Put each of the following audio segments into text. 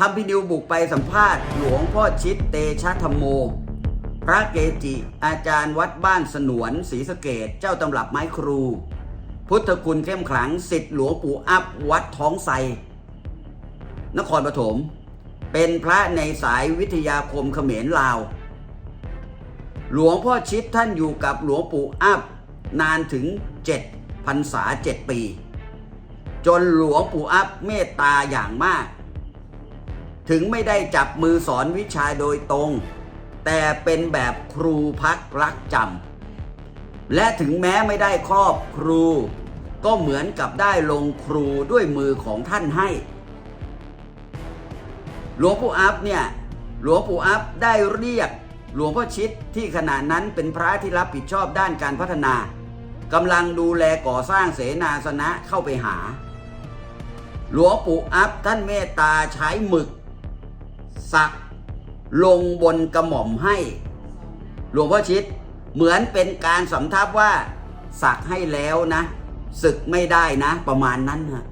คำพินิวบุกไปสัมภาษณ์หลวงพ่อชิดเตชะธรรมโม พระเกจิ อาจารย์วัดบ้านสนวนศรีสะเกดเจ้าตำรับไม้ครู พุทธคุณเข้มขลังสิทธิหลวงปู่อัพวัดท้องไทรนครปฐม เป็นพระในสายวิทยาคมเขมรลาว หลวงพ่อชิดท่านอยู่กับหลวงปู่อัพนานถึง7พรรษา 7 ปี จนหลวงปู่อัพเมตตาอย่างมาก ถึงไม่ได้จับมือสอนวิชาโดยตรง แต่เป็นแบบครูพักรักจำและถึงแม้ไม่ได้ครอบครู ก็เหมือนกับได้ลงครูด้วยมือของท่านให้หลวงปู่อัพเนี่ยหลวงปู่อัพได้เรียกหลวงพ่อชิดที่ขณะนั้นเป็นพระที่รับผิดชอบด้านการพัฒนากำลังดูแลก่อสร้างเสนาสนะเข้าไปหา หลวงปู่อัพท่านเมตตาใช้หมึก สักลงบนกระหม่อมให้ หลวงพ่อชิดเหมือนเป็นการสำทับว่า สักให้แล้วนะศึกไม่ได้นะประมาณนั้นฮะ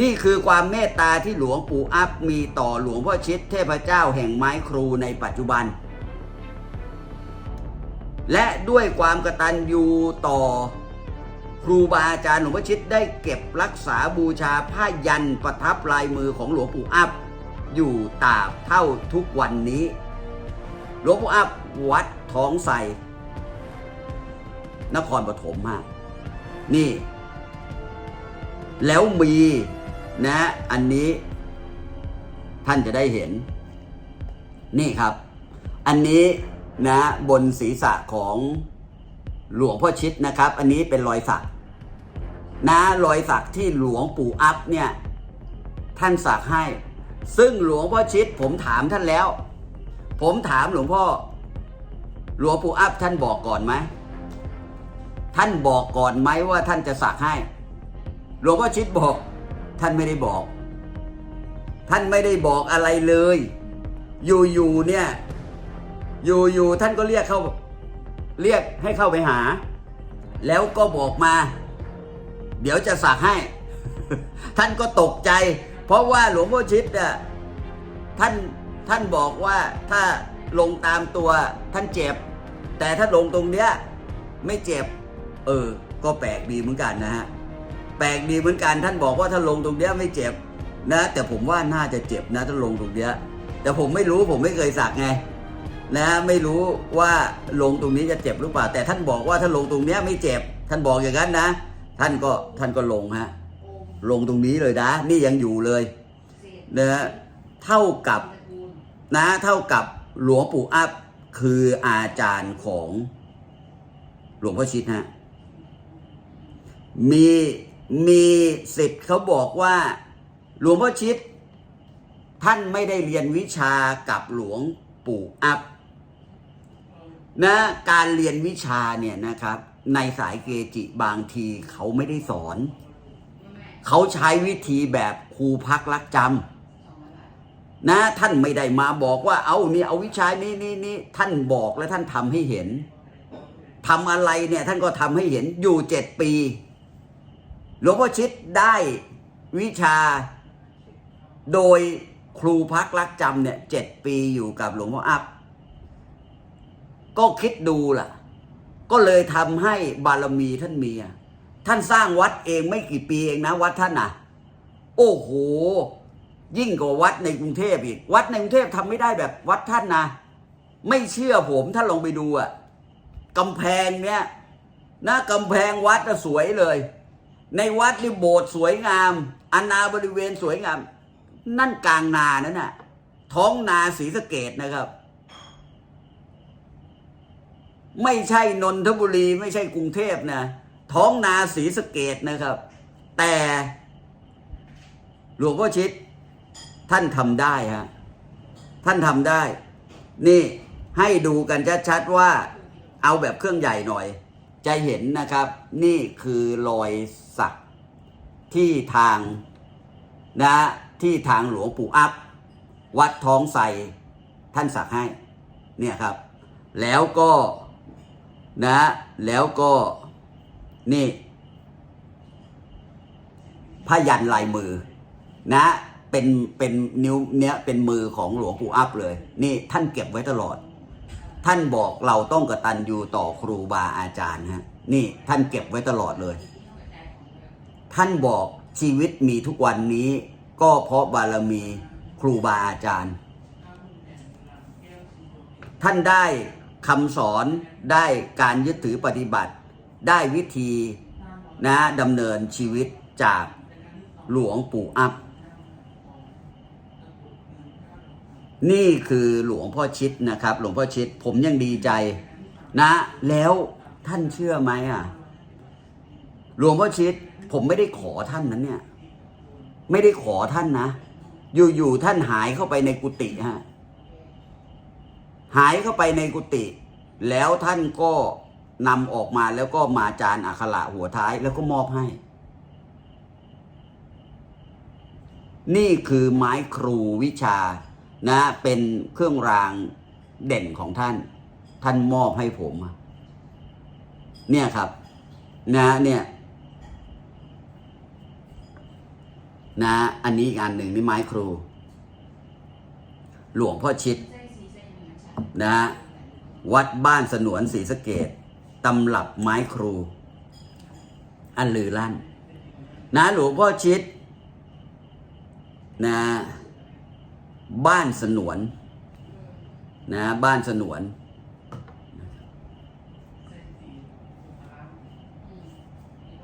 นี่คือความเมตตาที่หลวงปู่อัพมีต่อหลวงพ่อชิดเทพเจ้าแห่งไม้ครูในปัจจุบัน และด้วยความกตัญญูต่อครูบาอาจารย์หลวงพ่อชิดได้เก็บรักษาบูชาผ้ายันประทับลายมือของหลวงปู่อัพ อยู่ตราบเท่าทุกวันนี้หลวงปู่ออัพวัดท้องใสนครปฐมฮะนี่ แล้วมีนะ อันนี้ท่านจะได้เห็น นี่ครับ อันนี้นะบนศีรษะของหลวงพ่อชิดนะครับ อันนี้เป็นรอยสักนะรอยสักที่หลวงปู่อัพเนี่ย ท่านสักให้ ซึ่งหลวงพ่อชิดผมถามท่านแล้ว ผมถามหลวงพ่อ หลวงปู่อัพท่านบอกก่อนไหม ท่านบอกก่อนไหมว่าท่านจะสักให้ หลวงพ่อชิดบอก ท่านไม่ได้บอก ท่านไม่ได้บอกอะไรเลย อยู่ๆเนี่ย อยู่ๆท่านก็เรียกเข้า เรียกให้เข้าไปหา แล้วก็บอกมา เดี๋ยวจะสักให้ ท่านก็ตกใจ เพราะว่าหลวงพ่อชิดอะท่านท่านบอกว่าถ้าลงตามตัวท่านเจ็บ แต่ถ้าลงตรงเนี้ยไม่เจ็บ เออ ก็แปลกดีเหมือนกันนะฮะแปลกดีเหมือนกันท่านบอกว่าถ้าลงตรงเนี้ยไม่เจ็บนะ แต่ผมว่าน่าจะเจ็บนะถ้าลงตรงเนี้ยแต่ผมไม่รู้ผมไม่เคยสักไงนะไม่รู้ว่าลงตรงนี้จะเจ็บหรือเปล่า แต่ท่านบอกว่าถ้าลงตรงเนี้ยไม่เจ็บ ท่านบอกอย่างนั้นนะ ท่านก็ท่านก็ลงฮะ ลงตรงนี้เลยนะ นี่ยังอยู่เลยนะเท่ากับนะเท่ากับหลวงปู่อัพคืออาจารย์ของหลวงพ่อชิดฮะมีมีสิทธิ์เขาบอกว่า หลวงพ่อชิด ท่านไม่ได้เรียนวิชากับหลวงปู่อัพนะการเรียนวิชาเนี่ยนะครับ ในสายเกจิบางทีเขาไม่ได้สอน เขาใช้วิธีแบบครูพักรักจำนะท่านไม่ได้มาบอกว่าเอานี่เอาวิชานี้นี่นี่ท่านบอกและท่านทำให้เห็นทำอะไรเนี่ยท่านก็ทำให้เห็นอยู่เจ็ดปีหลวงพ่อชิดได้วิชา โดยครูพักรักจำเนี่ยเจ็ดปีอยู่กับหลวงพ่ออัพก็คิดดูล่ะ ก็เลยทำให้บารมีท่านมีอะ ท่านสร้างวัดเองไม่กี่ปีเองนะ วัดท่านน่ะโอ้โห ยิ่งกว่าวัดในกรุงเทพอีก วัดในกรุงเทพทำไม่ได้แบบวัดท่านนะ ไม่เชื่อผมถ้าลองไปดูอะกำแพงเนี่ยนะกำแพงวัดนะสวยเลย ในวัดนี่โบสถ์สวยงามอาณาบริเวณสวยงาม นั่นกลางนานั่นน่ะ ท้องนาศรีสะเกดนะครับ ไม่ใช่นนทบุรีไม่ใช่กรุงเทพนะ ท้องนาศรีสเกดนะครับ แต่หลวงพ่อชิดท่านทำได้ฮะท่านทำได้ นี่ให้ดูกันชัดๆว่าเอาแบบเครื่องใหญ่หน่อย จะเห็นนะครับ นี่คือรอยสักที่ทางนะที่ทางหลวงปู่อัพ วัดท้องใสท่านสักให้ เนี่ยครับ แล้วก็นะแล้วก็ นี่พยันลายมือ นะ เป็นเป็นนิ้วเนี้ยเป็นมือของหลวงปู่อัพเลย นี่ท่านเก็บไว้ตลอด ท่านบอกเราต้องกตัญญูต่อครูบาอาจารย์ฮะนี่ท่านเก็บไว้ตลอดเลย ท่านบอกชีวิตมีทุกวันนี้ ก็เพราะบารมีครูบาอาจารย์ ท่านได้คำสอนได้การยึดถือปฏิบัติ ได้วิธีนะดำเนินชีวิตจากหลวงปู่อัพ นี่คือหลวงพ่อชิดนะครับ หลวงพ่อชิดผมยังดีใจนะ แล้วท่านเชื่อไหมอะ หลวงพ่อชิดผมไม่ได้ขอท่านนั้นเนี่ย ไม่ได้ขอท่านนะ อยู่ๆท่านหายเข้าไปในกุฏิฮะ หายเข้าไปในกุฏิแล้วท่านก็ นำออกมาแล้วก็มาจานอักขระหัวท้ายแล้วก็มอบให้ นี่คือไม้ครูวิชานะเป็นเครื่องรางเด่นของท่าน ท่านมอบให้ผม เนี่ยครับ นะเนี่ยนะอันนี้อีกอันหนึ่งนี่ไม้ครู หลวงพ่อชิดนะฮะวัดบ้านสนวนศรีสะเกด ตำรับไม้ครู อันลือลั่น นะหลวงพ่อชิดนะบ้านสนวนนะบ้านสนวน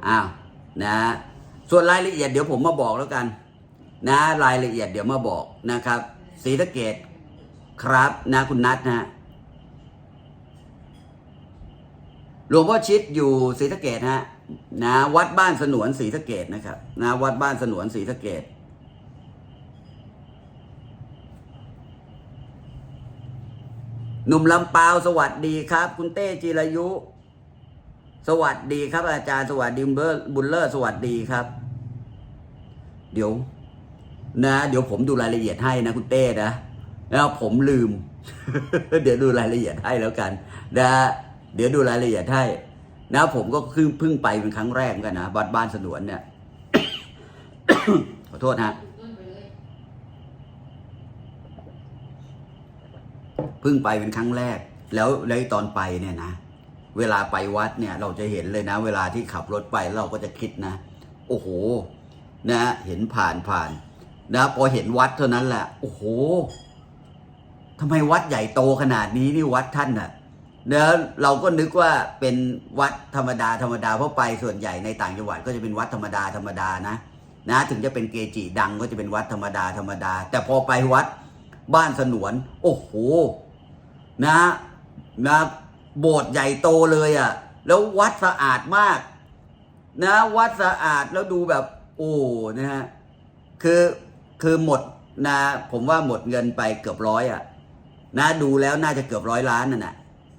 อ้าวนะส่วนรายละเอียดเดี๋ยวผมมาบอกแล้วกันนะรายละเอียดเดี๋ยวมาบอกนะครับศรีสะเกดครับนะคุณนัทนะฮะ หลวงพ่อชิดอยู่ศรีสะเกดฮะนะวัดบ้านสนวนศรีสะเกดนะครับนะวัดบ้านสนวนศรีสะเกดหนุ่มลำปาวสวัสดีครับ คุณเต้จิรายุ สวัสดีครับ อาจารย์สวัสดีบุญเลิศบุญเลิศสวัสดีครับ เดี๋ยว นะ เดี๋ยวผมดูรายละเอียดให้นะคุณเต้นะแล้วผมลืม เดี๋ยวดูรายละเอียดให้แล้วกัน นะ เดี๋ยวดูรายละเอียดให้นะผมก็เพิ่งเพิ่งไปเป็นครั้งแรกกันนะวัดบ้านสนวนเนี่ยขอโทษฮะเพิ่งไปเป็นครั้งแรก แล้วแล้วตอนไปเนี่ยนะเวลาไปวัดเนี่ยเราจะเห็นเลยนะ เวลาที่ขับรถไปเราก็จะคิดนะ โอ้โห นะ เห็นผ่านผ่าน นะพอเห็นวัดเท่านั้นแหละโอ้โหทำไมวัดใหญ่โตขนาดนี้นี่วัดท่านน่ะ นอะเราก็นึกว่าเป็นวัดธรรมดาธรรมดาเพราะไปส่วนใหญ่ในต่างจังหวัดก็จะเป็นวัดธรรมดาธรรมดานะนะ ถึงจะเป็นเกจิดังก็จะเป็นวัดธรรมดาธรรมดา แต่พอไปวัดบ้านสนวน โอ้โหนะนะโบสถ์ใหญ่โตเลยอะ่ะ แล้ววัดสะอาดมาก นะวัดสะอาดแล้วดูแบบ โอ้นะฮะคือคือหมดนะ ผมว่าหมดเงินไปเกือบร้อยอะ นะดูแล้วน่าจะเกือบร้อยล้านน่ะนะ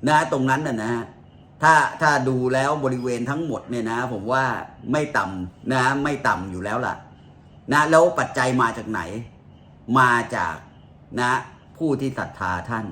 นะตรงนั้นน่ะนะฮะถ้าถ้าดูแล้วบริเวณทั้งหมดเนี่ยนะ ผมว่าไม่ต่ำนะไม่ต่ำอยู่แล้วล่ะ นะ แล้วปัจจัยมาจากไหน มาจากนะ ผู้ที่ศรัทธาท่าน